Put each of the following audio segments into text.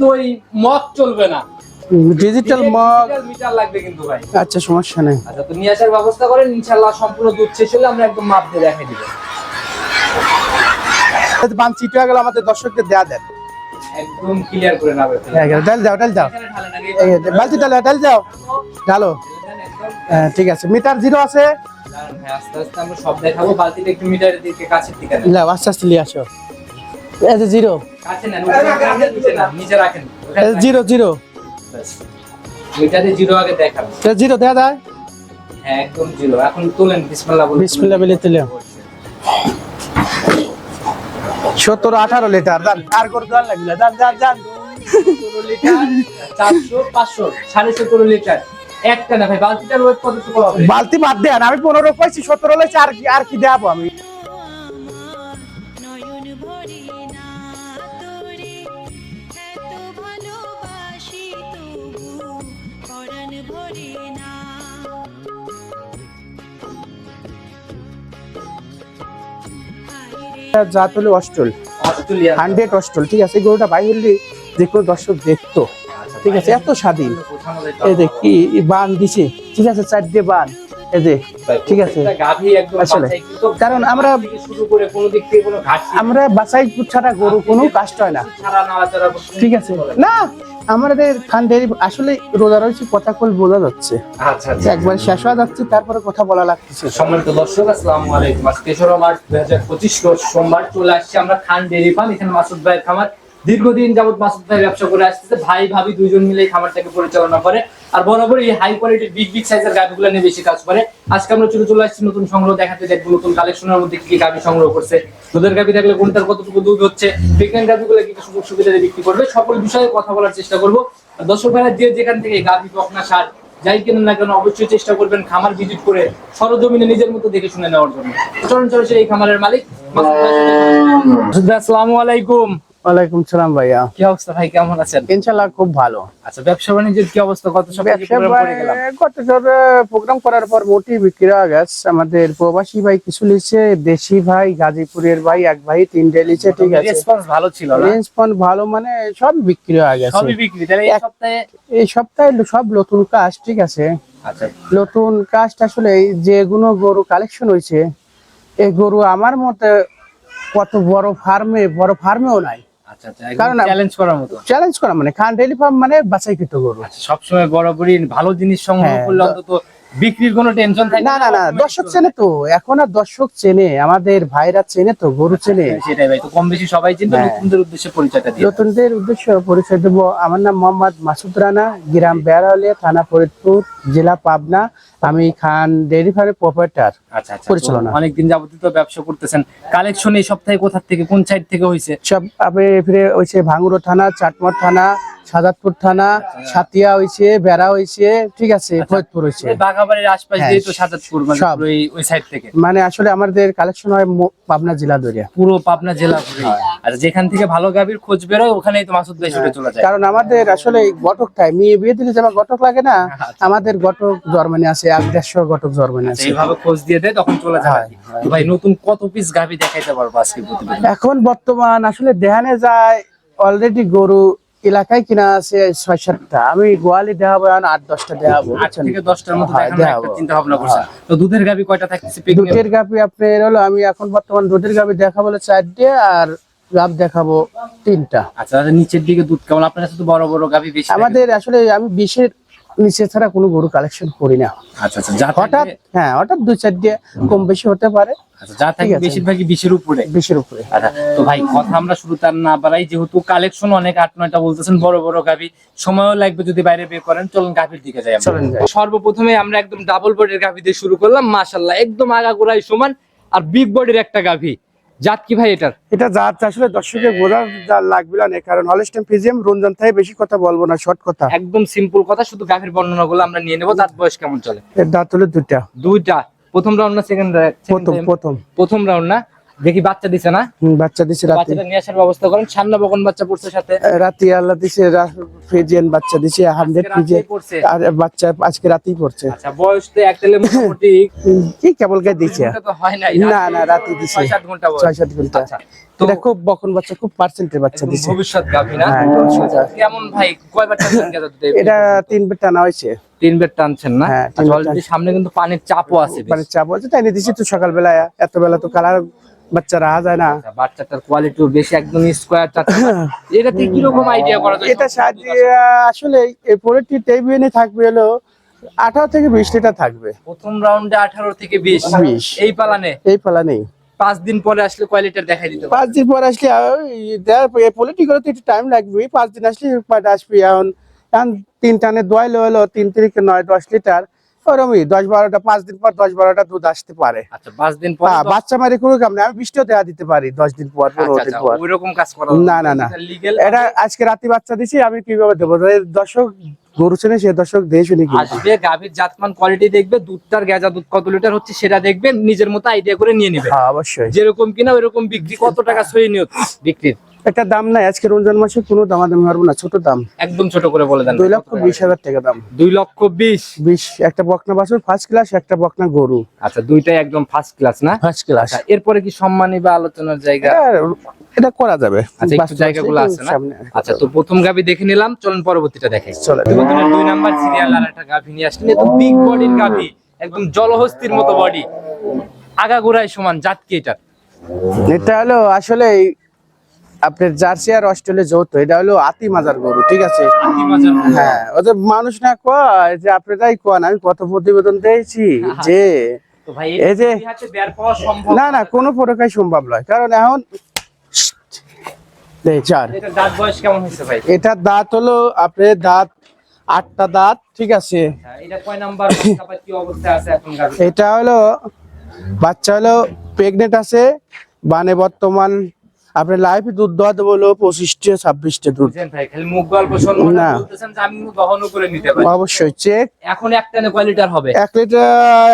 কিন্তু ওই মগ চলবে না। ডিজিটাল মগ মিটার লাগবে কিন্তু ভাই। আচ্ছা সমস্যা নেই। আচ্ছা তো নিয়ে আসার ব্যবস্থা করেন ইনশাল্লাহ সম্পূর্ণ দুধ শেষ হলে আমরা একদম মাপ দিয়ে দেখাই দিব। পান চিট হয়ে গেল আমাদের দর্শকদের দেয়া দেন। একদম ক্লিয়ার করে নেবে। ডাল দাও ডাল দাও। বালতি ডাল ডাল দাও। ডালো হ্যাঁ, ঠিক আছে। মিটার জিরো আছে। আস্তে আস্তে আমরা সব দেখাবো বালতিটা একটু মিটারের দিকে নিয়ে আসো। এই জিরো জিরো জিরো। জিরো আগে দেখাবেন জিরো দেয়া যায়? হ্যাঁ একদম জিরো এখন তোলেন বিসমিল্লাহ বলে বিসমিল্লাহ বলে তুলে। সত্তর আঠারো লিটার। যান আর করে দেওয়ার লাগবে না। চারশো পাঁচশো সাড়ে সতেরো লিটার। একটা না ভাই বালতিটার ওয়েট হবে বালতি বাদ দেন আমি পনেরো পাইছি সতেরো লেছে আর কি আর কি দেখাবো আমি? জাত হলো অস্টল হান্ড্রেড অস্টল ঠিক আছে? গরুটা বাই হলে যে কোনো দর্শক দেখতো। ঠিক আছে? এত স্বাধীন। এই যে কি বান দিছে ঠিক আছে? চারটে বান এই যে ঠিক আছে? আসলে। কারণ আমরা- আমরা বাছাই ছাড়া গরু কোনো কাষ্ট হয় না। ঠিক আছে? না আমাদের খান দেরি আসলে রোজা রয়েছে কথা কল বোঝা যাচ্ছে। আচ্ছা আচ্ছা। একবার শেষ হওয়া যাচ্ছে তারপরে কথা বলা লাগতেছে। সম্মানিত দর্শক আসসালামু আলাইকুম। আজ তেসরা মার্চ দুই হাজার পঁচিশ সোমবার চলে আসছে আমরা খান ডেরি ফার্ম এখানে মাসুদ ভাইয়ের খামার। দীর্ঘদিন যাবত মাসুদ ভাই ব্যবসা করে আসতেছে। ভাই, ভাবি দুইজন মিলে খামারটাকে পরিচালনা করে। আর বরাবর এই হাই কোয়ালিটির বিগ বিগ সাইজের গাভিগুলো নিয়ে বেশি কাজ করে। আজকে আমরা চলে চলে আসছি নতুন সংগ্রহ দেখাতে। দেখব নতুন কালেকশনের মধ্যে কি কি গাভি সংগ্রহ করছে। দুধের গাভি থাকলে কোনটার কতটুকু দুধ হচ্ছে প্রেগনেন্ট গাভিগুলো কি সুযোগ সুবিধা বিক্রি করবে, সকল বিষয়ে কথা বলার চেষ্টা করব। দর্শক ভাইরা, যে যেখান থেকে গাভি, বকনা সার, যাই কেনেন না কেন, অবশ্যই চেষ্টা করবেন খামার ভিজিট করে সরজমিনে নিজের মতো দেখে শুনে নেওয়ার জন্য। চরণ চরণ এই খামারের মালিক। আসসালামু আলাইকুম। ওয়ালাইকুম সালাম ভাইয়া। কি অবস্থা ভাই? কেমন আছেন? ইনশাল্লাহ খুব ভালো। আচ্ছা ব্যবসা বাণিজ্যের কি অবস্থা? সপ্তাহে গত প্রোগ্রাম করার পর মোটি বিক্রি হয়ে গেছে। আমাদের প্রবাসী ভাই কিছু লিছে দেশি ভাই গাজীপুরের ভাই এক ভাই তিনটে লিছে ঠিক আছে। রেসপন্স ভালো ছিল না? ফোন ভালো মানে সব বিক্রি হয়ে গেছে। সবই বিক্রি তাহলে এই সপ্তাহে এই সপ্তাহে সব নতুন কাজ ঠিক আছে। আচ্ছা। নতুন কাজটা আসলে যেগুলো গরু কালেকশন হয়েছে এই গরু আমার মতে কত বড় ফার্মে বড় ফার্মেও নাই। আচ্ছা আচ্ছা কারণ কারণ চ্যালেঞ্জ করার মতো। চ্যালেঞ্জ করা মানে খান ডেলি ফার্ম মানে বাছাইকৃত গরু। আচ্ছা সবসময় বরাবরই ভালো জিনিস সংগ্রহ হ্যাঁ, করলে অন্তত বিক্রির কোনো টেনশন থাকে না না না দর্শক চেনে তো এখন আর দর্শক চেনে আমাদের ভাইরা চেনে তো গরু চেনে। সেটাই ভাই তো কম বেশি সবাই চিনতে হ্যাঁ। নতুনদের উদ্দেশ্যে পরিচয়টা দিয়ে নতুনদের উদ্দেশ্য পরিচয় দেবো আমার নাম মোহাম্মদ মাসুদ রানা গ্রাম বেড়ালিয়া থানা ফরিদপুর জেলা পাবনা আমি খান ডেয়ারি ফার্মের প্রপারেটর আচ্ছা আচ্ছা। পরিচালনা। অনেকদিন যাবতীয় তো ব্যবসা করতেছেন। কালেকশন এই সপ্তাহে কোথা থেকে কোন সাইড থেকে হয়েছে সব আপনি ফিরে হয়েছে ভাঙ্গুরো থানা চাটমার থানা সাজাদপুর থানা সাতিয়া হয়েছে বেড়া হয়েছে ঠিক আছে ফরিদপুর হয়েছে এই বাঘাবাড়ির আশপাশ হ্যাঁ, দিয়ে তো সাজাদপুর মানে এই ওই সাইড থেকে। মানে আসলে আমাদের কালেকশন হয় পাবনা জেলা দরিয়া পুরো পাবনা জেলা ঘুরে। আর যেখান থেকে ভালো গাভীর খোঁজ বেরোয় ওখানেই তো মাসুদ ভাই ছুটে চলে যায়। কারণ আমাদের আসলে গটকটাই মেয়ে বিয়ে দিলে যেমন গটক লাগে না আচ্ছা। আমাদের গটক জার্মানি আছে এক দেড়শো এইভাবে খোঁজ দিয়ে দেয় তখন চলে যায়। হয়। তো ভাই নতুন কত পিস গাভী দেখাইতে পারব আজকে এখন বর্তমান আসলে দেহানে যায় অলরেডি গরু এলাকায় কিনা আছে ছয় সাতটা। আমি গোয়ালি দেখাবো এখন আট দশটা দেখাবো আট থেকে দশটার মতো হ্যাঁ, দেখাবো। চিন্তা ভাবনা তো দুধের গাভী কয়টা থাকতেছে দুধের গাভি আপনার হলো আমি এখন বর্তমান দুধের গাভি দেখাবো চারটে আর গাভ দেখাবো তিনটা। আচ্ছা নিচের দিকে দুধ কেমন? আপনার কাছে তো বড় বড় গাভী বেশি আমাদের আসলে আমি বিশের নিচে ছাড়া কোনো গরু কালেকশন করি না। আচ্ছা আচ্ছা হঠাৎ হ্যাঁ হঠাৎ দুই চারটে কম বেশি হতে পারে। আচ্ছা যা থাকে বেশিরভাগই বিশের উপরে। বিশের উপরে। আচ্ছা তো ভাই কথা আমরা শুরু তার না বাড়াই যেহেতু কালেকশন অনেক আট নয়টা বলতেছেন বড় বড় গাভী সময়ও লাগবে যদি বাইরে বের করেন চলুন গাভীর দিকে যাই চলেন সর্বপ্রথমে আমরা একদম ডাবল বডির গাভী দিয়ে শুরু করলাম মাশাল্লাহ একদম আগাগোড়াই সমান আর বিগ বডির একটা গাভী। জাত কি ভাই এটার? এটা জাত আসলে দর্শকের বোঝা যা লাগবে না কারণ হলস্টেন ফিজিয়াম রঞ্জন থাই বেশি কথা বলব না শর্ট কথা। একদম সিম্পল কথা শুধু গাভীর বর্ণনা গুলো আমরা নিয়ে নেব। দাঁত বয়স কেমন চলে? এর দাঁত হলো দুইটা। দুইটা। প্রথম রাউন্ড না সেকেন্ড প্রথম প্রথম। প্রথম রাউন্ড না? দেখি বাচ্চা দিছে না? বাচ্চা দিছে রাতে। নিয়ে আসার ব্যবস্থা করেন সান্না বকন বাচ্চা পড়ছে সাথে। রাতে আল্লাহ দিছে ফ্রিজিয়ান বাচ্চা দিছে হান্ড্রেড রাতেই ফ্রিজিয়ান আর বাচ্চা আজকে রাতেই পড়ছে। আচ্ছা বয়স তো এক তেলে মোটামুটি। কি কেবল কে দিছে। তো হয় নাই না না রাতে দিছে। ছয় সাত ঘণ্টা বয়স। ছয় সাত ঘণ্টা। আচ্ছা তো এটা খুব বকন বাচ্চা খুব পার্সেন্টের বাচ্চা দিছে। ভবিষ্যৎ গাভী না? হ্যাঁ, গাভী। কেমন ভাই টানছেন গেছে দুধে? এটা তিন বের টানা হয়েছে। তিন বের টানছেন না? হ্যাঁ, আচ্ছা, already সামনে কিন্তু পানির চাপও আছে বেশ। মানে চাপ আছে তাই নিয়ে দিছি তো সকালবেলা এত বেলা তো কালার বাচ্চা রাহা যায় না। আচ্ছা, বাচ্চাটার কোয়ালিটিও বেশি একদম স্কোয়ার কীরকম আইডিয়া করা যায়? এটা সাহায্যে আসলে এই পোলট্রি থাকবে হলো আঠারো থেকে বিশ লিটার থাকবে। প্রথম রাউন্ডে আঠারো থেকে বিশ। 20 এই পালানে? পাঁচ দিন পরে আসলে কোয়ালিটি দেখাই দিতে পাঁচ দিন পর আসলে পোলট্রি করে তো একটু টাইম লাগবে পাঁচ দিন আসলে আসবে এখন এখন তিন টানে দোয়াই হলো তিন থেকে নয় দশ লিটার। ওরমই দশ বারোটা পাঁচ দিন পর দশ বারোটা দুধ আসতে পারে। আচ্ছা পাঁচ দিন পরে হ্যাঁ, বাচ্চা মারি কোনো কাম নেই আমি বৃষ্টিও দেওয়া দিতে পারি দশ দিন পর পনেরো আচ্ছা, দিন আচ্ছা, পর। ওইরকম কাজ করা না, না, না। এটা আজকে রাতে বাচ্চা দিছি আমি কীভাবে দেবো? দর্শক গরু চেনে সে দর্শক শুনে আসবে গাভীর জাতমান কোয়ালিটি দেখবে দুধটার গেজা দুধ কত লিটার হচ্ছে সেটা দেখবে নিজের মতো আইডিয়া করে নিয়ে নেবে। হ্যাঁ অবশ্যই। যেরকম কিনা ওইরকম বিক্রি কত টাকা সই নিয়ত? বিক্রির। একটা দাম নাই আজকে রমজান মাসে কোনো দামাদামি পারব না ছোট দাম। একদম ছোট করে বলে দেন। দুই লক্ষ বিশ হাজার টাকা দাম। দুই লক্ষ বিশ? বিশ একটা বকনা বাছুর ফার্স্ট ক্লাস একটা বকনা গরু। আচ্ছা দুইটাই একদম ফার্স্ট ক্লাস না? ফার্স্ট ক্লাস আচ্ছা এরপরে কি সম্মানী বা আলোচনার জায়গা? এটা করা যাবে। আচ্ছা একটু জায়গাগুলো আছে না? আচ্ছা তো প্রথম গাভি দেখে নিলাম চলুন পরবর্তীটা দেখাই চলে। দুই নাম্বার সিরিয়াল আর একটা গাভি নিয়ে আসলেন একদম বিগ বডির গাভি একদম জলহস্তির মতো বডি আগাগোড়ায় সমান জাত কি এটার? এটা হলো আসলে আপনার জার্সি আর অস্ট্রেলিয়া যৌথ এটা হলো আতি মাজার গরু ঠিক আছে। হ্যাঁ ওদের মানুষ না কয় যে আপনারাই কোন আমি কত প্রতিবেদন দিয়েছি যে তো এই যে- এই সম্ভব না না কোনো প্রকারই সম্ভব নয়। কারণ এখন এটা দাঁত হলো আপনার দাঁত আটটা দাঁত ঠিক আছে? গাভি এটা হলো বাচ্চা হলো প্রেগনেন্ট আছে মানে বর্তমান আপনার লাইফ দুধ দোয়াতে দেবো হলো পঁচিশটা ছাব্বিশটা দুধ। না। অবশ্যই চেক এখন একটানে কয় লিটার হবে? এক লিটার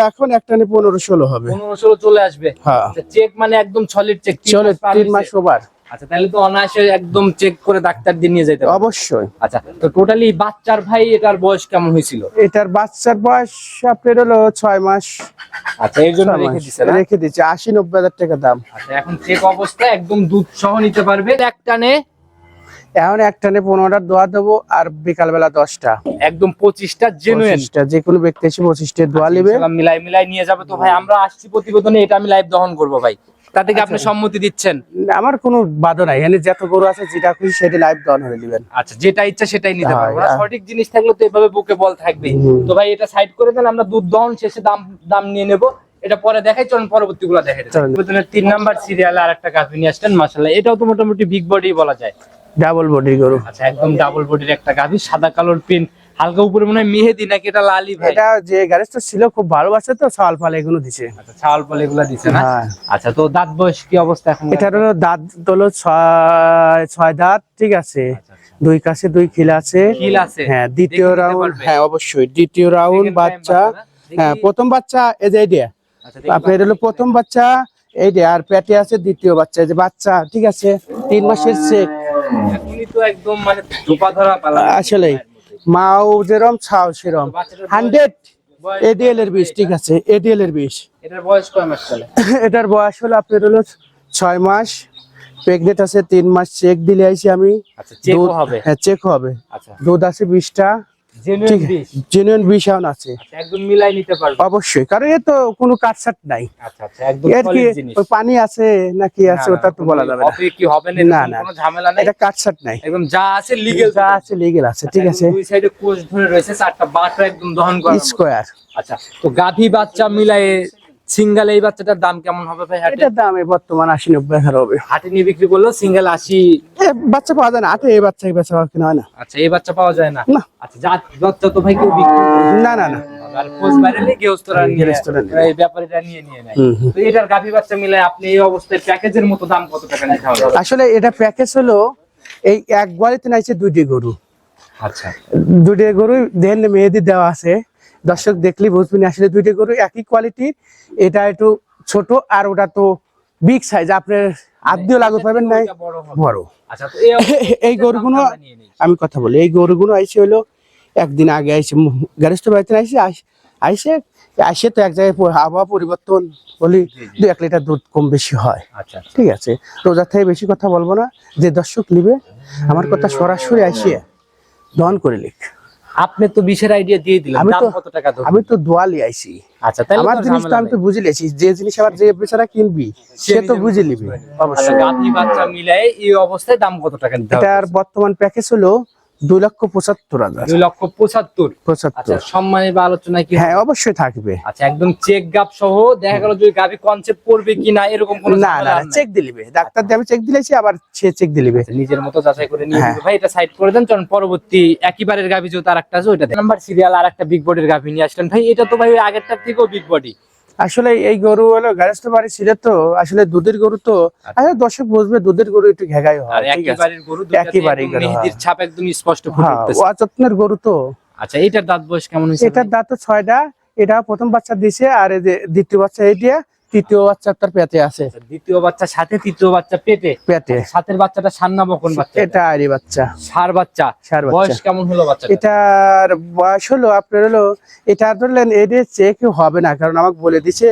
এখন একটা নিয়ে পনেরো ষোলো হবে। পনেরো ষোলো চলে আসবে। হ্যাঁ। চেক মানে একদম সলিড চেক চলে তিন মাস ওভার আচ্ছা তাহলে তো অনায়াসে একদম চেক করে ডাক্তার দিয়ে নিয়ে যেতে অবশ্যই। আচ্ছা তো টোটালি বাচ্চার ভাই এটার বয়স কেমন হয়েছিল? এটার বাচ্চার বয়স আপনার হলো ছয় মাস। আচ্ছা এর জন্য রেখে মাস। দিছে রেখে দিচ্ছে আশি নব্বই হাজার টাকা দাম। আচ্ছা এখন চেক অবস্থা একদম দুধ সহ নিতে পারবে। একটানে এখন একটানে পনেরোটা দোয়া দেবো আর বিকাল বেলা দশটা। একদম পঁচিশটা জেনুইন পঁচিশটা যে কোনো ব্যক্তি এসে পঁচিশটা দোয়া নেবে। মিলাই মিলাই নিয়ে যাবে তো ভাই। আমরা আসছি প্রতিবেদনে এটা আমি লাইভ দহন করব ভাই। তাতে কি আপনি সম্মতি দিচ্ছেন? আমার কোনো বাধা নাই। এখানে যত গরু আছে যেটা খুশি সেটা লাইভ দন হয়ে দিবেন। আচ্ছা যেটা ইচ্ছা সেটাই নিতে হ্যাঁ, পারব। হ্যাঁ। সঠিক জিনিস থাকলে তো এভাবে বুকে বল থাকবে তো ভাই এটা সাইড করে দেন আমরা দুধ দহন শেষে দাম দাম নিয়ে নেব। এটা পরে দেখাই চলুন পরবর্তী গুলো দেখাই। তিন নাম্বার সিরিয়ালে আর একটা গাভি নিয়ে আসলেন মাসাল্লাহ এটাও তো মোটামুটি বিগ বডি বলা যায়। ডাবল বডি গরু। আচ্ছা একদম ডাবল বডির একটা গাভি সাদা কালোর পিন হালকা উপরে মনে হয় মেহেদি নাকি এটা লালি ভাই? এটা যে গ্যারেজটা ছিল খুব ভালোবাসে তো সাল ফাল এগুলো দিছে। আচ্ছা ছাওয়াল পাল এগুলা দিছে না? হ্যাঁ। আচ্ছা তো দাঁত বয়স কি অবস্থা এখন? এটার হলো দাঁত হলো ছয় ছয় দাঁত ঠিক আছে। আচ্ছা, আচ্ছা। দুই কাছে দুই খিল আছে। খিল আছে? হ্যাঁ দ্বিতীয় রাউন্ড হ্যাঁ অবশ্যই। দ্বিতীয় রাউন্ড বাচ্চা হ্যাঁ প্রথম বাচ্চা এই যে এইটা আচ্ছা, আপনার হলো প্রথম বাচ্চা এই যে আর পেটে আছে দ্বিতীয় বাচ্চা এই যে বাচ্চা ঠিক আছে। তিন মাসের চেক। এখনই তো একদম মানে ধোপা ধরা পালা। আসলে মাও যেরম ছাও সেরম। হান্ড্রেড এডিএল এর বিষ ঠিক আছে এডিএল এর বিষ এটার বয়স কয় মাস চলে? এটার বয়স হলো আপনার হলো ছয় মাস। প্রেগনেন্ট আছে তিন মাস। চেক দিলে আইছি আমি। চেক দুধ- হবে? হ্যাঁ চেক হবে। আচ্ছা। দুধ আছে বিশটা। জেনুইন আছে। আচ্ছা একদম মিলাই নিতে পারবে অবশ্যই কারণ এ তো কোনো কাটসাট নাই। আচ্ছা আচ্ছা একদম এর জিনিস। ওই পানি আছে নাকি আছে ওটা তো বলা যাবে না। হবে কি হবে না না। কোনো ঝামেলা নেই? এটা কাটসাট নাই। একদম যা আছে লিগেল যা আছে লিগেল আছে ঠিক আছে। দুই সাইডে কোষ ধরে রয়েছে চারটা বাটা একদম দহন করা স্কোয়ার আচ্ছা তো গাভী বাচ্চা মিলায়ে সিঙ্গেল এই বাচ্চাটার দাম কেমন হবে ভাই হাটে? এটার দাম এই বর্তমান আশি নব্বই হাজার হবে। হাটে নিয়ে বিক্রি করল সিঙ্গেল আশি? বাচ্চা পাওয়া যায় না। আটে এই বাচ্চা এই বাচ্চা কিনা হয় না। আচ্ছা এই বাচ্চা পাওয়া যায় না। আচ্ছা যা বাচ্চা তো ভাই কেউ বিক্রি না। না না আর বাইরে নিয়ে নিয়ে। এই ব্যাপারীরা নিয়ে নিয়ে। তো এটার গাভী বাচ্চা মিলে আপনি এই অবস্থায় প্যাকেজের মতো দাম কত টাকা নিতে হবে আসলে এটা প্যাকেজ হলো এই এক বাড়িতে নাইছে দুইটি গরু। আচ্ছা। দুইটি গরু দেন মেহেদি দেওয়া আছে। দর্শক দেখলে বুঝবেন আসলে দুইটা গরু একই কোয়ালিটির এটা একটু ছোট আর ওটা তো বিগ সাইজ আপনার আদিও লাগু পাবেন এটা বড় বড়। আচ্ছা এই গরুগুলো। আমি কথা বলি এই গরুগুলো আইসে হলো একদিন আগে আইসে গ্যারেস্ট বাড়িতে আইসে আইস- আইসে আইসে তো এক জায়গায় আবহাওয়া পরিবর্তন বলি দু এক লিটার দুধ কম বেশি হয়। আচ্ছা আচ্ছা। ঠিক আছে রোজার থেকে বেশি কথা বলব না যে দর্শক নিবে আমার কথা সরাসরি আসিয়ে দহন করে লিখ। আপনি তো বিশের আইডিয়া দিয়ে দিলেন আমি দাম তো- কত টাকা আমি তো দোয়ালি আইছি। আচ্ছা তাহলে আমার জিনিসটা জিনিস তো আমি তো। বুঝে লেছি যে জিনিস আবার যে বেচারা কিনবি সে তো বুঝে নিবি। বুঝবে। আচ্ছা অবশ্যই গাভী বাচ্চা মিলাই এই অবস্থায় দাম কত টাকা নিতে হবে? এটার বর্তমান প্যাকেজ হলো দুই লক্ষ পঁচাত্তর হাজার। দুই লক্ষ পঁচাত্তর। আচ্ছা পঁচাত্তর সম্মানের বা আলোচনায় কি হ্যাঁ অবশ্যই থাকবে। আচ্ছা একদম চেক গাপ সহ দেখা গেল যদি গাভী কনসেপ্ট করবে কিনা এরকম কোনো না না। চেক দিলিবে। ডাক্তার আমি চেক দিলেছি আবার সে চেক দিলিবে। আচ্ছা, নিজের মতো যাচাই করে নিয়ে হ্যাঁ। ভাই এটা সাইড করে দেন চলুন পরবর্তী একইবারের গাভী যেহেতু আর একটা আছে ওইটা নাম্বার সিরিয়াল আর একটা বিগ বডির গাভী নিয়ে আসলেন। ভাই এটা তো ভাই আগেরটার থেকেও বিগ বডি আসলে এই গরু হলো গ্যারেস্ট বাড়ি ছিল তো আসলে দুধের গরু তো আসলে দর্শক বুঝবে দুধের গরু একটু ঘেগাই হয় মেহেদির হ্যাঁ। ছাপ একদম স্পষ্ট ফুটে হ্যাঁ অযত্নের গরু তো। আচ্ছা এটার দাঁত বয়স কেমন এটার দাঁত তো ছয়টা এটা প্রথম বাচ্চা দিছে আর এই যে দ্বিতীয় বাচ্চা এইটা তৃতীয় বাচ্চা তার পেটে আছে। আচ্ছা, দ্বিতীয় বাচ্চা সাথে তৃতীয় বাচ্চা পেটে? পেটে। সাথের বাচ্চাটা সান্না বকন বাচ্চা এটা আরি বাচ্চা। সার বাচ্চা। সার বয়স কেমন হলো বাচ্চা এটার বয়স হলো আপনার হলো এটা ধরলেন এদের চেক হবে না কারণ আমাকে বলে দিছে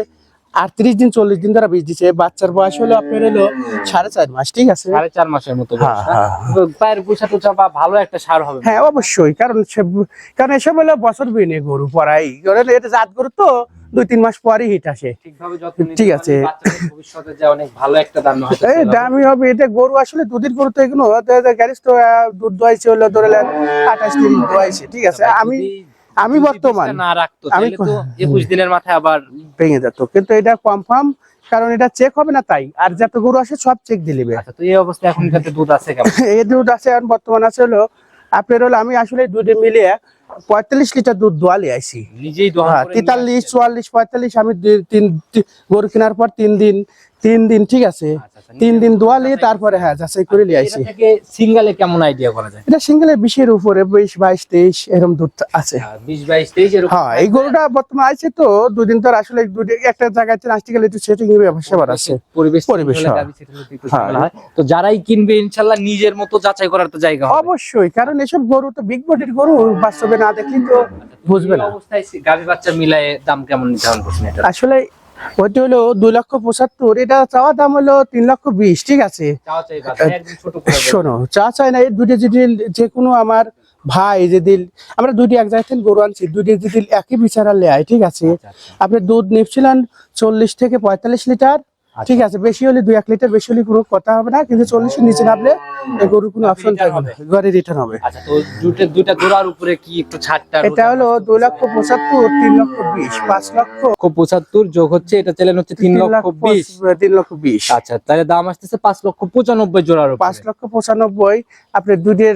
আটত্রিশ দিন চল্লিশ দিন ধরে বীজ দিচ্ছে বাচ্চার বয়স হলো আপনার হলো সাড়ে চার মাস ঠিক আছে? সাড়ে চার মাসের মতো হ্যাঁ, হ্যাঁ? হ্যাঁ, পায়ের পুষা টুচা বা ভালো একটা সার হবে। হ্যাঁ অবশ্যই কারণ সে- কারণ এসব হলো বছর বিনে গরু পড়াই কারণ এটা জাত গরু তো দুই তিন মাস পরই হিট আসে। ঠিক আছে। ভবিষ্যতে ভালো একটা দাম হয়তো এই দামি হবে এটা গরু আসলে দুধের গরু তো এগুলো গ্যারেজ তো দুধ দোয়াইছে হলো ধরে আঠাশ দিন দোয়াইছে ঠিক আছে। আমি আমি বর্তমান। না রাখতো আমি তাহলে তো একুশ দিনের মাথায় আবার ভেঙে যেত। কিন্তু এটা কনফার্ম কারণ এটা চেক হবে না তাই। আর যত গরু আসে সব চেক দিলিবে আচ্ছা তো এই অবস্থায় এখন যাতে দুধ আছে কেমন? এই দুধ আছে এখন বর্তমান আছে হলো আপনার হলো আমি আসলে দুধে মিলিয়ে পঁয়তাল্লিশ লিটার দুধ দোয়ালি আইছি। নিজেই হ্যাঁ তেতাল্লিশ চুয়াল্লিশ পঁয়তাল্লিশ আমি তিন গরু কেনার পর তিন দিন তিন দিন ঠিক আছে? আচ্ছা, আচ্ছা, তিন দিন দোয়ালি তারপরে হ্যাঁ যাচাই করে নিয়ে আইছি সিঙ্গেলে কেমন আইডিয়া করা যায়? এটা সিঙ্গেলে বিশের উপরে বিশ বাইশ তেইশ এরকম দুধ আছে। হ্যাঁ, বিশ বাইশ তেইশ হ্যাঁ এই গরুটা বর্তমানে আছে তো দুদিন তো আসলে একটা জায়গায় আসতে গেলে একটু সেটিং ব্যবসা আছে। পরিবেশ পরিবেশ, হ্যাঁ। হ্যাঁ। তো যারাই কিনবে ইনশাল্লাহ নিজের মতো যাচাই করার তো জায়গা হবে। অবশ্যই কারণ এসব গরু তো বিগ বডির গরু বাস্তবে না দেখলি তো বুঝবে না। অবস্থায় গাভী বাচ্চা মিলায়ে দাম কেমন নির্ধারণ করছেন আসলে ওইটা হলো দুই লক্ষ পঁচাত্তর এটা চাওয়া দাম হলো তিন লক্ষ বিশ ঠিক আছে। শোনো চা চাই না এই দুটো যদি যে কোনো আমার ভাই যদি আমরা দুটি এক জায়গা থেকে গরু আনছি দুটি যদি একই বিচারা লেয় ঠিক আছে আচ্ছা, আচ্ছা। আপনি দুধ নিচ্ছিলেন চল্লিশ থেকে পঁয়তাল্লিশ লিটার। ঠিক আছে বেশি হলে দুই এক লিটার বেশি হলে কোনো কথা হবে না কিন্তু চল্লিশের নিচে নামলে গরুর কোনো অপশন থাকবে না। ঘরে রিটার্ন হবে। আচ্ছা তো দুটো দোড়ার উপরে কি একটু ছাড়টা এটা হলো দুই লক্ষ পঁচাত্তর তিন লক্ষ বিশ পাঁচ লক্ষ লক্ষ পঁচাত্তর যোগ হচ্ছে এটা চ্যালেঞ্জ হচ্ছে তিন লক্ষ বিশ। তিন লক্ষ বিশ। আচ্ছা তাহলে দাম আসতেছে পাঁচ লক্ষ পঁচানব্বই জোড়ার পাঁচ লক্ষ পঁচানব্বই আপনার দুধের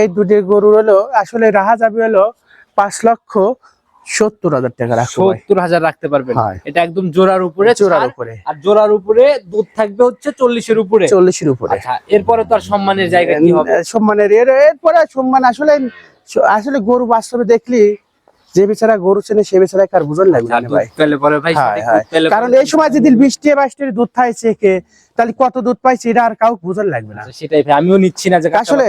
এই দুধের গরু হলো আসলে রাহা যাবে হলো পাঁচ লক্ষ সত্তর হাজার টাকা রাখব সত্তর হাজার রাখতে পারবেন। এটা একদম জোড়ার উপরে জোড়ার উপরে। আর জোড়ার উপরে দুধ থাকবে হচ্ছে চল্লিশের উপরে। চল্লিশের উপরে। আচ্ছা এরপরে তো আর সম্মানের জায়গা কি হবে? সম্মানের এর এরপরে সম্মান আসলে আসলে গরু বাস্তবে দেখলি যে বেচারা গরু চেনে সে বেচারা কার বুঝন লাগবে পেলে কারণ এই সময় যদি বৃষ্টি বাইশটি দুধ পাইছে কে? তাহলে কত দুধ পাইছে এটা আর কাউ বুঝন লাগবে না। আচ্ছা, সেটাই আমিও নিচ্ছি না যে আসলে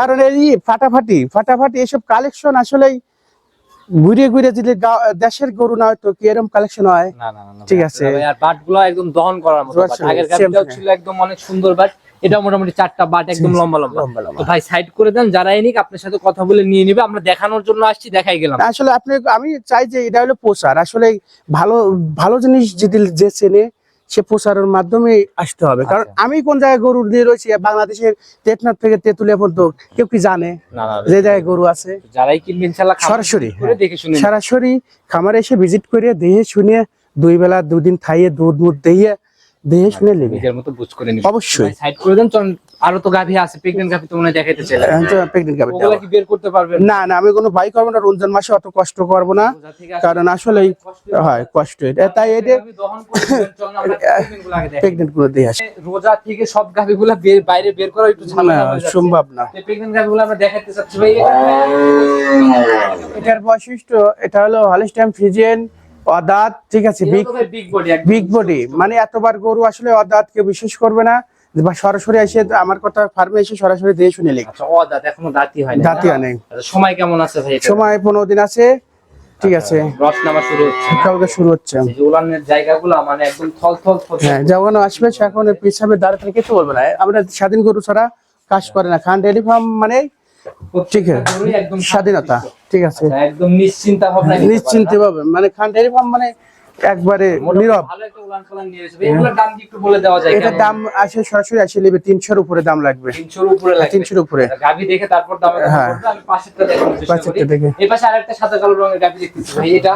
কারণ এই ফাটাফাটি ফাটাফাটি এসব কালেকশন আসলে ঘুরে ঘুরে যদি দেশের গরু না হয়তো কি এরকম কালেকশন হয় ঠিক আছে। বাটগুলো একদম দহন করার মতো বাট। অবশ্যই, আগের গাড়িটাও ছিল একদম অনেক সুন্দর বাট এটা মোটামুটি চারটা বাট একদম লম্বা লম্বা। তো ভাই সাইড করে দেন যারা নিক আপনার সাথে কথা বলে নিয়ে নিবে আমরা দেখানোর জন্য আসছি দেখাই গেলাম আসলে আপনি আমি চাই যে এটা হলো প্রচার আসলে ভালো ভালো জিনিস যদি যে চেনে সে প্রচারের মাধ্যমে আসতে হবে কারণ আচ্ছা। আমি কোন জায়গায় গরু নিয়ে রয়েছি বাংলাদেশের টেকনাফ থেকে তেতুলিয়া পর্যন্ত কেউ কি জানে যে জায়গায় গরু আছে যারাই কিনবেন সরাসরি। সরাসরি খামারে এসে ভিজিট করে দেহে শুনিয়ে দুই বেলা দুদিন খাইয়ে দুধ মুধ দিয়ে দেখে শুনে নেবে নিজের মতো বুঝ করে নিবে। অবশ্যই। সাইড করে দেন চল আরও তো গাভী আছে প্রেগনেন্ট গাভী তো মনে হয় দেখাইতে চাইলেন এখন তো pregnant গাভীর ওগুলা কি বের করতে পারবেন? না না আমি কোনো ভয় করব না রমজান মাসে অত কষ্ট করব না। আসলে কারণ আসলেই হয় কষ্ট এটা তাই এটা pregnant গুলো। দিয়ে আসে। রোজা থেকে সব গাভী গুলা বের বাইরে বের করা একটু ঝামেলা হয়ে সম্ভব না। গুলো আমরা দেখাতে চাচ্ছি ভাই। এটার বৈশিষ্ট্য এটা হলো হলিস্টাইম ফিজিয়ান অদাঁত ঠিক আছে বিগ বডি মানে এতবার গরু আসলে অদাঁত কেউ বিশ্বাস করবে না বা সরাসরি এসে আমার কথা ফার্মে এসে সরাসরি দিয়ে শুনে লিখ। আচ্ছা ও দাঁত এখনও দাঁতই হয় হয় নাই। আচ্ছা, সময় কেমন আছে ভাই সময় পনেরো দিন আছে ঠিক আছে। রস নামা শুরু হচ্ছে কালকে শুরু হচ্ছে। উলানের জায়গাগুলো মানে একদম থল থল থল হ্যাঁ যখন আসবে সে এখন পিছাবে দাঁড়িয়ে কিছু বলবে না। আমরা স্বাধীন গরু ছাড়া কাজ করে না। খান ডেয়ারি ফার্ম মানে ঠিক আছে। স্বাধীনতা ঠিক আছে। আচ্ছা, একদম নিশ্চিন্তা ভাবনা নিশ্চিন্তে পাবে মানে খান ডেয়ারি ফার্ম মানে একবারে নীরব। এসেছে। এগুলোর দাম আসে সরাসরি আসে নেবে তিনশোর উপরে দাম লাগবে। 300 উপরে তিনশোর উপরে। গাভি দেখে তারপর দাম হ্যাঁ। আমি পাশেরটা দেখানোর চেষ্টা করি। পাশেরটা দেখে। এই পাশে আরেকটা সাদা কালো রঙের গাভি দেখতেছি ভাই এটা?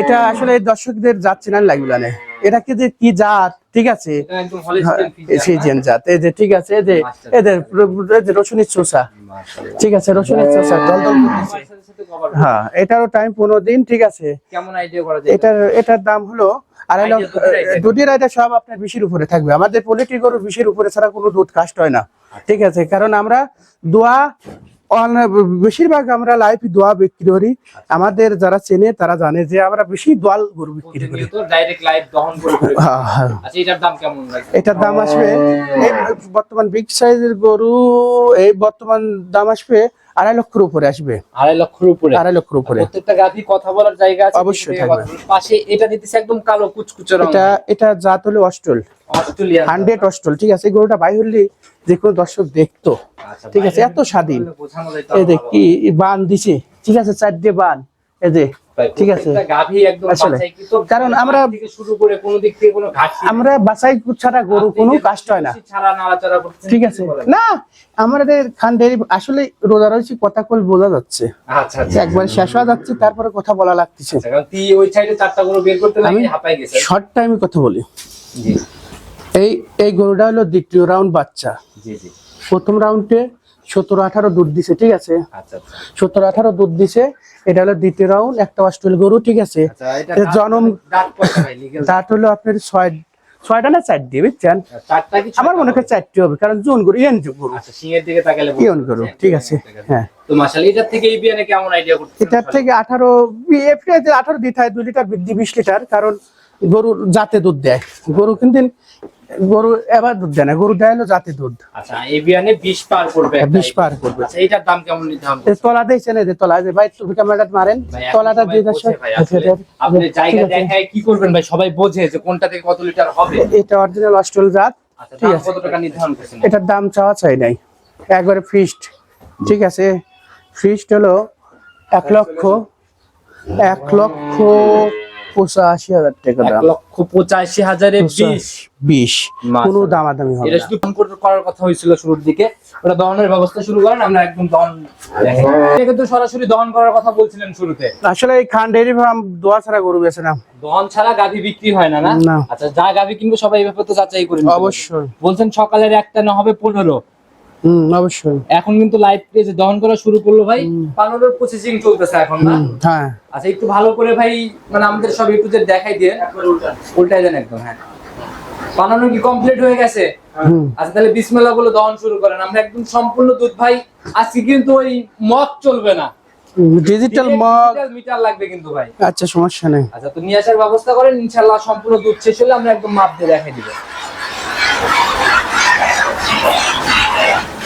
এটা আসলে দর্শকদের যাচ্ছে না লাগবে না এটা কি যে কি জাত? ঠিক আছে? এটা একদম হলিস্টিয়ান ফিজিয়ান সেই জেন জাত। এই যে ঠিক আছে যে এদের রসুনের চোষা। ঠিক আছে রসুনের চোষা দল হ্যাঁ এটারও টাইম পনেরো দিন ঠিক আছে। এটার এটার দাম হলো লক্ষ দুধের। আইটা সব আপনার বিশের উপরে থাকবে। আমাদের পোলিট্রি গরু বিশের উপরে ছাড়া কোনো দুধ কাস্ট হয় না। ঠিক আছে কারণ আমরা দোয়া বেশিরভাগ আমরা লাইফ দোয়া বিক্রি করি। আমাদের যারা চেনে তারা জানে যে আমরা বেশি দোয়াল গরু বিক্রি করি। আচ্ছা এটার দাম আসবে বর্তমান বিগ সাইজের গরু এই বর্তমান দাম আসবে আড়াই লক্ষের উপরে আসবে। আড়াই লক্ষের উপরে। আড়াই লক্ষের উপরে। প্রত্যেকটা গাভী কথা বলার জায়গা আছে অবশ্যই থাকবে। পাশে এটা দিতেছে একদম কালো কুচকুচে রং এটা এটা জাত হলো অস্ট্রেল। অস্ট্রেলিয়া 100 অস্ট্রেল ঠিক আছে? এই গরুটা বাই হলে যে কোনো দর্শক দেখতো। আচ্ছা, ঠিক আছে? এত স্বাধীন। এই যে কি বান দিছে। ঠিক আছে? চারটে বান। এই যে ঠিক আছে। কারণ আমরা- শুরু করে কোনো দিক থেকে কোনো আমরা বাছাই ছাড়া গরু কোনো কাষ্ট হয় না। ঠিক আছে। না আমাদের আসলে রোজা রয়েছে কথা কল বোঝা যাচ্ছে। আচ্ছা আচ্ছা। একবার শেষ হয়ে যাচ্ছে তারপরে কথা বলা লাগতেছে। আচ্ছা, কারণ তুই ওই সাইডে চারটা বের করতে লাগে আমি- শর্ট টাইমে কথা বলি। এই এই গরুটা হলো দ্বিতীয় রাউন্ড বাচ্চা। প্রথম রাউন্ডে সতেরো আঠারো দুধ দিছে ঠিক আছে? আচ্ছা আচ্ছা। সতেরো আঠারো দুধ দিছে এটা হলো দ্বিতীয় রাউন্ড একটা অস্ট্রেল গরু ঠিক আছে? আচ্ছা জনম দাঁত হলো আপনার ছয় ছয়টা না চারটে বুঝছেন? আমার মনে হয় চারটে হবে কারণ জোন গরু ইয়ন গরু। সিংহের দিকে তাকালে ইয়ন গরু ঠিক আছে হ্যাঁ। তো এটার থেকে এই বিয়ানে কেমন আইডিয়া করতে এটার থেকে আঠারো এপ্রিল আঠারো দিতে হয় দুই লিটার বৃদ্ধি বিশ লিটার কারণ গরু জাতে দুধ দেয়। গরু কিন্তু গরু এবার দুধ দেয় না গরু দেয় হলো জাতে দুধ। আচ্ছা এই বিয়ানে 20 পার করবে একটা 20 পার করবে। আচ্ছা এটার দাম কেমন নির্ধারণ করছেন? তলা দিয়েছে না যে তলা যে ভাই তুমি ক্যামেরাটা মারেন। তলাটা দিয়ে বোঝে ভাই, আপনি জায়গা দেখায় কি করবেন ভাই? সবাই বোঝে যে কোনটা থেকে কত লিটার হবে। এটা অরিজিনাল অস্ট্রেল জাত। আচ্ছা ঠিক আছে। কত টাকা নির্ধারণ করছেন? এটার দাম চাওয়া চাই নাই। একবারে ফিস্ট ঠিক আছে। ফিস্ট হলো এক লক্ষ এক লক্ষ পঁচাশি হাজার টাকা দাম। লক্ষ পঁচাশি হাজারে বিশ। বিশ। কোনো দামাদামি হবে এটা শুধু ফোন করার কথা হয়েছিল শুরুর দিকে। ওটা দহনের ব্যবস্থা শুরু করেন আমরা একদম দহন দেখাই। কিন্তু সরাসরি দহন করার কথা বলছিলেন শুরুতে। আসলে এই খান ডেয়ারি ফার্ম দোয়া ছাড়া গরু বেছে না। দহন ছাড়া গাভি বিক্রি হয় না না। আচ্ছা যা গাভি কিনবো সবাই এই ব্যাপারে তো যাচাই করে অবশ্যই। বলছেন সকালের একটা না হবে পনেরো। হম অবশ্যই। এখন কিন্তু লাইভ পেজে দহন করা শুরু করল ভাই পানোর প্রসেসিং চলতেছে এখন না? হ্যাঁ। আচ্ছা একটু ভালো করে ভাই মানে আমাদের সব একটু যে দেখাই দিয়ে উল্টাই দেন একদম হ্যাঁ। বানানো কি কমপ্লিট হয়ে গেছে? আচ্ছা তাহলে বিসমিল্লাহ বলে দহন শুরু করেন। আমরা একদম সম্পূর্ণ দুধ ভাই আজকে কিন্তু ওই মগ চলবে না। ডিজিটাল মগ মিটার লাগবে কিন্তু ভাই। আচ্ছা সমস্যা নেই। আচ্ছা তো নিয়ে আসার ব্যবস্থা করেন ইনশাল্লাহ সম্পূর্ণ দুধ শেষ হলে আমরা একদম মাপ দিয়ে দেখাই দিব। Fire!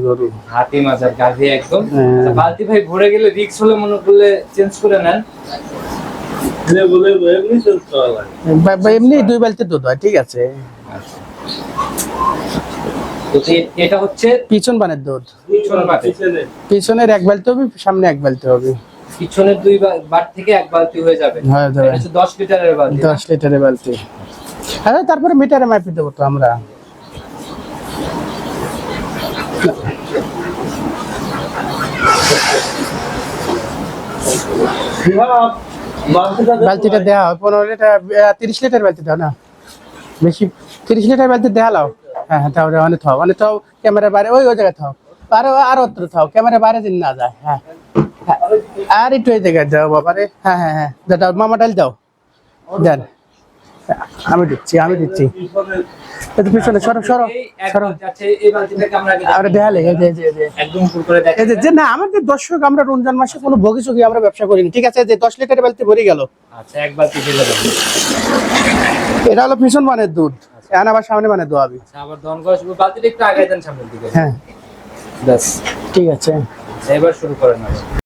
গরু হাতি মাজার গাভী একদম। হ্যাঁ। আচ্ছা, বালতি ভাই ভরে গেলে রিক্স হলে মনে করলে চেঞ্জ করে নেন। বা- বা এমনি দুই বালতি দুধ হয় ঠিক আছে। আচ্ছা। এটা হচ্ছে পিছন বানের দুধ। পিছনের এক বালতি হবে সামনে এক বালতি হবে। পিছনের দুই বা- বাট থেকে এক বালতি হয়ে যাবে। হয়ে। দশ লিটারের বালতি না? দশ লিটারের বালতি। হ্যাঁ তারপরে মিটারে মাপি দেবো তো আমরা। বালতিটা দেওয়া হয়, পনেরো লিটার তিরিশ লিটার বালতি দাও না। বেশি, তিরিশ লিটার বালতি দেওয়া লাও। হ্যাঁ হ্যাঁ তাহলে অনেক থাও অনেক থাও, ক্যামেরা বাইরে, ওই ওই জায়গায় থাও। আরও আরও অত্র থাও, ক্যামেরা বাইরে দিন না যায় হ্যাঁ হ্যাঁ। আর একটু এই জায়গায় দাও বাবা রে হ্যাঁ হ্যাঁ হ্যাঁ দাও, মামা ডাল দাও। দেন। আমি দিচ্ছি আমি দিচ্ছি। এই তো পিছনে সরো সরো সরো। দেখালে এই যে যে, যে। একদম ফুল করে এই যে- যে না আমাদের দর্শক আমরা রমজান মাসে কোনো বগি চগি আমরা ব্যবসা করিনি ঠিক আছে? যে দশ লিটার বালতি ভরে গেল। আচ্ছা এক বালতি ঢেলে এটা হলো পিছন মানের দুধ। এখন আবার সামনে মানে দোয়াবি আচ্ছা, আবার দন করা বালতিটা একটু আগে দেন সামনের দিকে। হ্যাঁ। ব্যাস। ঠিক আছে। আচ্ছা, এবার শুরু করেন আবার।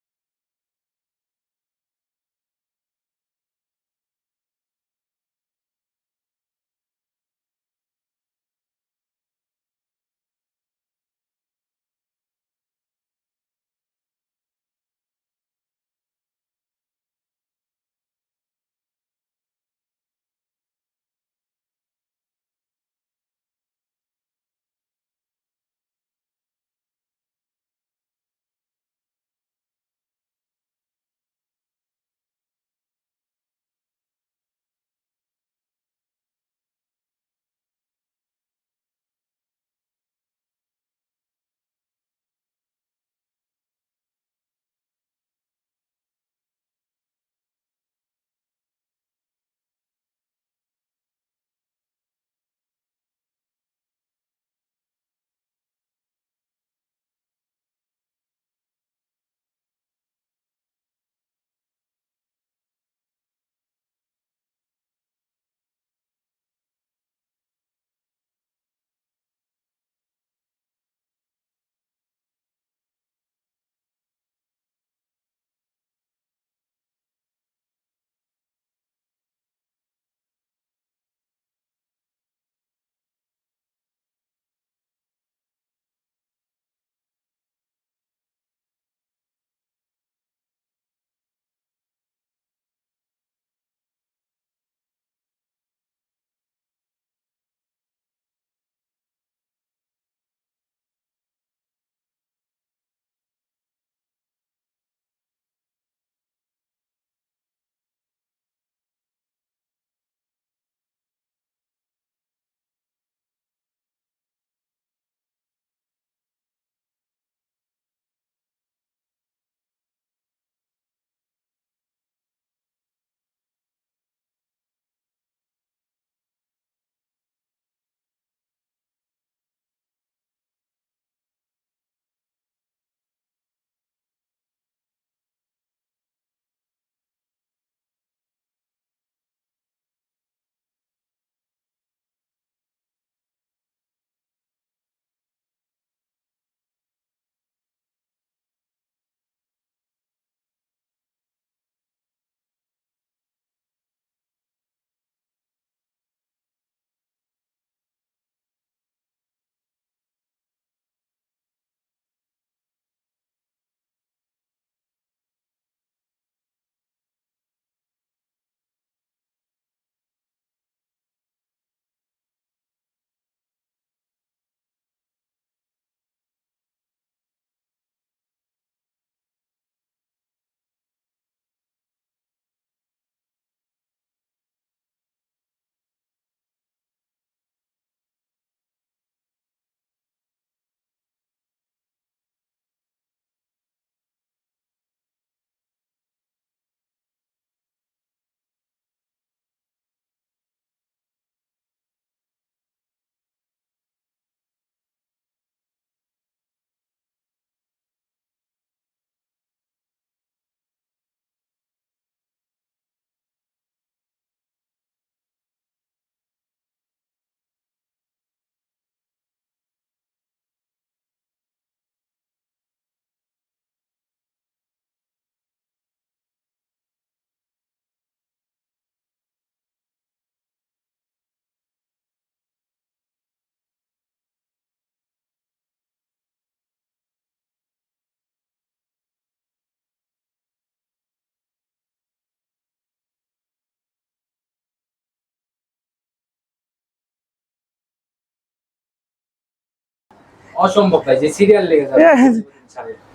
অসম্ভব ভাই যে সিরিয়াল লেগে যাবে।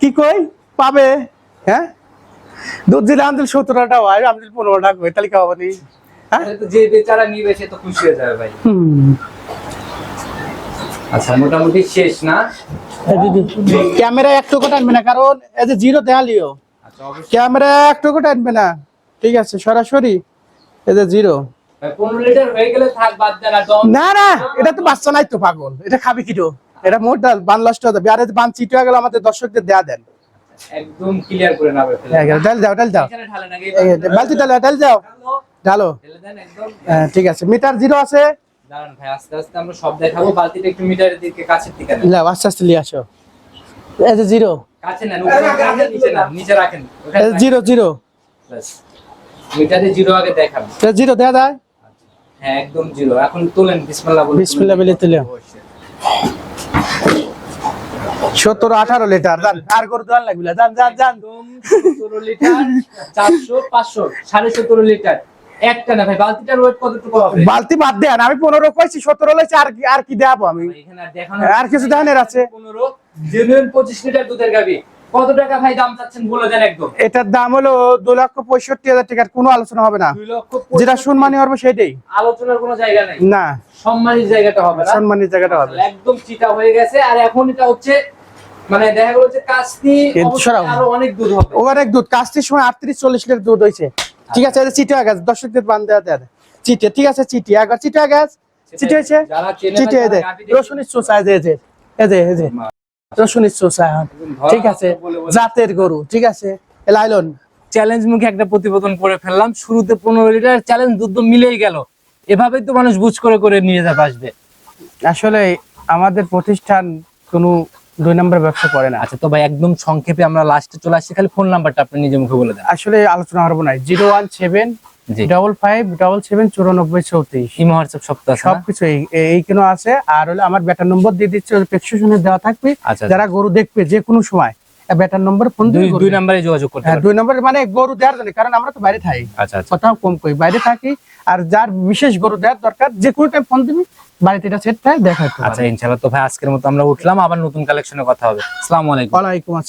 কি কই? পাবে? হ্যাঁ? দুধ দিলে আমদিল হয় আমদিল তাহলে নি? হ্যাঁ? তাহলে তো যে বেচারা নিবে সে তো খুশি হয়ে যাবে ভাই। আচ্ছা মোটামুটি শেষ না? ক্যামেরা টানবে না কারণ এই যে জিরো আচ্ছা ক্যামেরা টানবে না। ঠিক আছে সরাসরি এই যে জিরো। না না এটা তো বাচ্চা নাই তো পাগল। এটা খাবি কিটো এটা মোট ডাল বান নষ্ট হবে আর বান চিটে গেল আমাদের দর্শকদের দেয়া দেন। একদম ক্লিয়ার করে এই গেলো, ডাল দাও ডাল দাও। এখানে বালতি ডাল ডাল দাও। ঢালো। ঢেলে। দেন একদম। হ্যাঁ, ঠিক আছে। মিটার জিরো আছে। দাঁড়ান ভাই আস্তে আস্তে আমরা সব দেখাবো। বালতিটা একটু মিটারের দিকে কাছের দিকে নেন। লাও আস্তে আস্তে নিয়ে আসো। এই যে জিরো। কাছে রাখেন, নিচে না নিচে রাখেন। Zero zero. মিটারে জিরো আগে এই জিরো দেয়া যায়। হ্যাঁ একদম জিরো। এখন তোলেন বিসমিল্লাহ বলে বিসমিল্লাহ বলে তুলে। সতেরো আঠারো লিটার যান আর করে লাগবে যান যান যান সতেরো লিটার চারশো পাঁচশো সাড়ে সতেরো লিটার। একটা না ভাই বালতিটার ওয়েট কতটুকু হবে? বালতি বাদ দেন আমি পনেরো কইছি সতেরো লইছি আর কি আর কি দেবো আমি? এখানে আর দেখানো আর কিছু ধানের আছে? 15 জেনুইন 25 লিটার দুধের গাবি কত টাকা ভাই দাম চাচ্ছেন বলে দেন একদম? এটার দাম হলো দু লক্ষ পঁয়ষট্টি হাজার টাকার কোনো আলোচনা হবে না। যেটা 65 সম্মানী হবে সেটাই আলোচনার কোনো জায়গা নাই? না। সম্মানের জায়গাটা হবে না? সম্মানের জায়গাটা হবে। একদম চিটা হয়ে গেছে আর এখন এটা হচ্ছে মানে দেখা গেল যে কাস্তি কিন্তু অবশ্যই সরাও। আরও অনেক দুধ হবে। ওভার দুধ। কাজটির সময় আটত্রিশ চল্লিশ লিটার দুধ হয়েছে। ঠিক আছে এটা চিটে গেছে দর্শকদের বান দেওয়া দেয় চিটে ঠিক আছে চিটি। একবার চিটে গেছে চিটে হয়েছে? রসুনের চোষা এই যে এই যে ঠিক আছে। জাতের গরু ঠিক আছে। লাইলন চ্যালেঞ্জ মুখে একটা প্রতিবেদন করে ফেললাম। শুরুতে পনেরো লিটার চ্যালেঞ্জ দুধ মিলেই গেল। এভাবেই তো মানুষ বুঝ করে করে নিয়ে যাবে আসবে। আসলে আমাদের প্রতিষ্ঠান কোনো দুই নম্বর ব্যবসা করে না। আচ্ছা তো ভাই একদম সংক্ষেপে আমরা লাস্টে চলে আসছি। খালি ফোন নাম্বারটা আপনি নিজে মুখে বলে দেন। আসলে আলোচনা করব না। Zero one seven double five double seven চুরানব্বই চৌত্রিশ। ইমো হোয়াটসঅ্যাপ সপ্তাহ সবকিছু এইখানে আছে? আর হলো আমার ব্যাটার নম্বর দিয়ে দিচ্ছে প্রেসক্রিপশনে দেওয়া থাকবে। আচ্ছা যারা গরু দেখবে যে কোনো সময় ব্যাটার নম্বর ফোন দুই নাম্বারে যোগাযোগ করতে হ্যাঁ দুই নম্বর মানে গরু দেওয়ার জন্য কারণ আমরা তো বাইরে থাকি। আচ্ছা আচ্ছা। কোথাও কম কই বাইরে থাকি। আর যার বিশেষ গরু দেওয়ার দরকার যে কোনো টাইম ফোন দিবি বাড়িতে এটা সেট থাকে দেখা আচ্ছা ইনশাআল্লাহ। তো ভাই আজকের মতো আমরা উঠলাম আবার নতুন কালেকশনে কথা হবে। আসসালামু আলাইকুম। ওয়ালাইকুম আসসালাম।